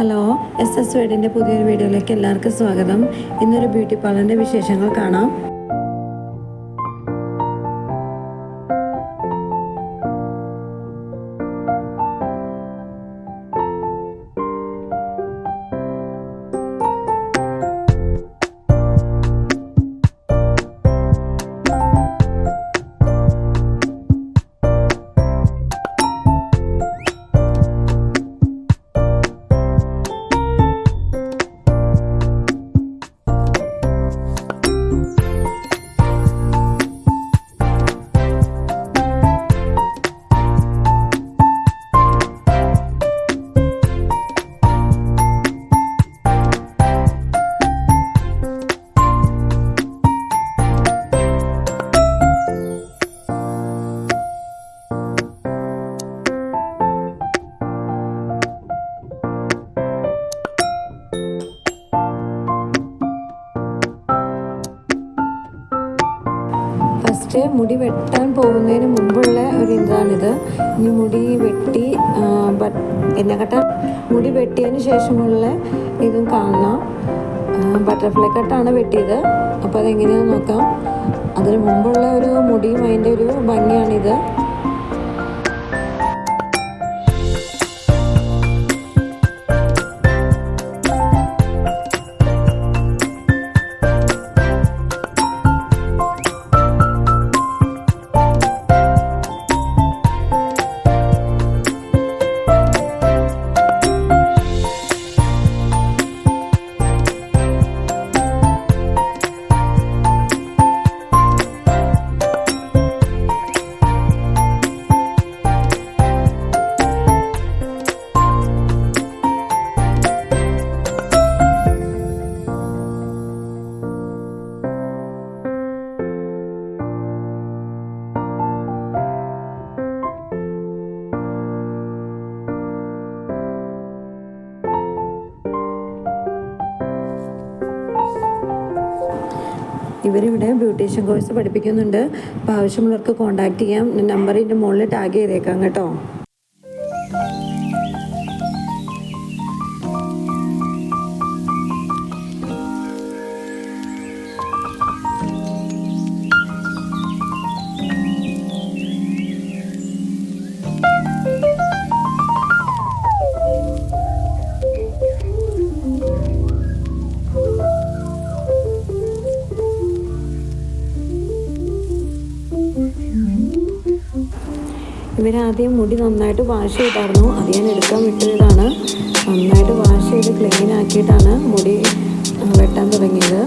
Hello S S വീടിന്റെ പുതിയൊരു വീഡിയോയിലേക്ക് എല്ലാവർക്കും സ്വാഗതം. ഇന്നൊരു ബ്യൂട്ടി പാർലറിന്റെ വിശേഷങ്ങൾ കാണാം. ഫസ്റ്റ് മുടി വെട്ടാൻ പോകുന്നതിന് മുമ്പുള്ള ഒരു ഇതാണിത് ഇനി മുടി വെട്ടി എന്നെ കട്ടാൻ മുടി വെട്ടിയതിന് ശേഷമുള്ള ഇതും കാണണം. ബട്ടർഫ്ലൈ കട്ടാണ് വെട്ടിയത്. അപ്പോൾ അതെങ്ങനെയാണെന്ന് നോക്കാം. അതിന് മുമ്പുള്ള ഒരു മുടിയും അതിന്റെ ഒരു ഭംഗിയാണിത്. ഇവരിവിടെ ബ്യൂട്ടീഷ്യൻ കോഴ്സ് പഠിപ്പിക്കുന്നുണ്ട്. അപ്പോൾ ആവശ്യമുള്ളവർക്ക് കോൺടാക്ട് ചെയ്യാം. നമ്പർ മുകളിൽ ടാഗ് ചെയ്തേക്കാം കേട്ടോ. ഇവരാദ്യം മുടി നന്നായിട്ട് വാഷ് ചെയ്തായിരുന്നു. അത് ഞാൻ എടുക്കാൻ വിട്ടതാണ്. നന്നായിട്ട് വാഷ് ചെയ്ത് ക്ലീൻ ആക്കിയിട്ടാണ് മുടി വെട്ടാൻ തുടങ്ങിയത്.